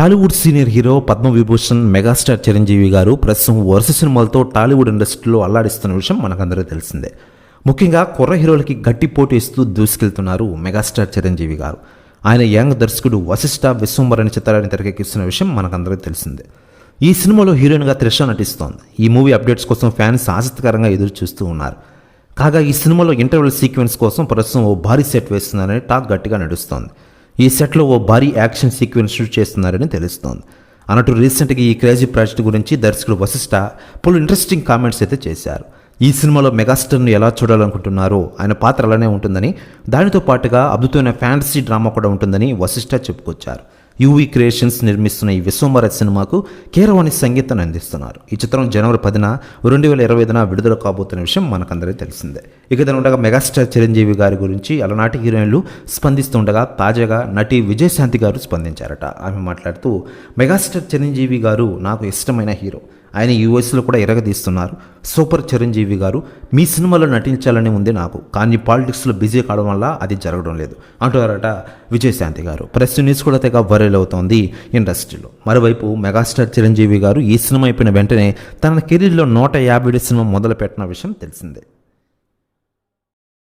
Tollywood senior hero Padma Vibhushan megastar Chiranjeevi గారు ప్రస్తుతం వరుస సినిమాలతో టాలీవుడ్ ఇండస్ట్రీలో అల్లాడిస్తున్న విషయం మనకందరూ తెలిసిందే. ముఖ్యంగా కుర్ర హీరోలకి గట్టి పోటీ ఇస్తూ దూసుకెళ్తున్నారు మెగాస్టార్ చిరంజీవి గారు. ఆయన యంగ్ దర్శకుడు వశిష్ఠ విశ్వంబర్ అనే చిత్రాన్ని తెరకెక్కిస్తున్న విషయం మనకందరూ తెలిసిందే. ఈ సినిమాలో హీరోయిన్గా త్రిష నటిస్తోంది. ఈ మూవీ అప్డేట్స్ కోసం ఫ్యాన్స్ ఆసక్తికరంగా ఎదురు చూస్తూ ఉన్నారు. కాగా ఈ సినిమాలో ఇంటర్వెల్ సీక్వెన్స్ కోసం ప్రస్తుతం ఓ భారీ సెట్ వేస్తుందని టాక్ గట్టిగా నడుస్తోంది. ఈ సెట్లో ఓ భారీ యాక్షన్ సీక్వెన్స్ షూట్ చేస్తున్నారని తెలుస్తోంది. అన్నట్టు రీసెంట్గా ఈ క్రేజీ ప్రాజెక్ట్ గురించి దర్శకుడు వశిష్ఠ పలు ఇంట్రెస్టింగ్ కామెంట్స్ అయితే చేశారు. ఈ సినిమాలో మెగాస్టర్ను ఎలా చూడాలనుకుంటున్నారో ఆయన పాత్ర అలానే ఉంటుందని దానితో పాటుగా అద్భుతమైన ఫ్యాంటసీ డ్రామా కూడా ఉంటుందని వశిష్ఠ చెప్పుకొచ్చారు. యూవీ క్రియేషన్స్ నిర్మిస్తున్న ఈ విశ్వమర సినిమాకు కీరవాణి సంగీతాన్ని అందిస్తున్నారు. ఈ చిత్రం జనవరి పదిన రెండు వేల ఇరవై ఐదున విడుదల కాబోతున్న విషయం మనకందరికీ తెలిసిందే. ఇక దాని ఉండగా మెగాస్టార్ చిరంజీవి గారి గురించి అలనాటి హీరోయిన్లు స్పందిస్తుండగా తాజాగా నటి విజయశాంతి గారు స్పందించారట. ఆమె మాట్లాడుతూ మెగాస్టార్ చిరంజీవి గారు నాకు ఇష్టమైన హీరో. ఆయన ఈ వయసులో కూడా ఎరగదీస్తున్నారు. సూపర్ చిరంజీవి గారు మీ సినిమాలో నటించాలని ఉంది నాకు కానీ పాలిటిక్స్లో బిజీ కావడం వల్ల అది జరగడం లేదు అంటున్నారట విజయశాంతి గారు. ప్రెస్ న్యూస్ కూడా తెగ వైరల్ అవుతోంది ఇండస్ట్రీలో. మరోవైపు మెగాస్టార్ చిరంజీవి గారు ఈ సినిమా అయిపోయిన వెంటనే తన కెరీర్లో నూట యాభై సినిమా మొదలుపెట్టిన విషయం తెలిసిందే.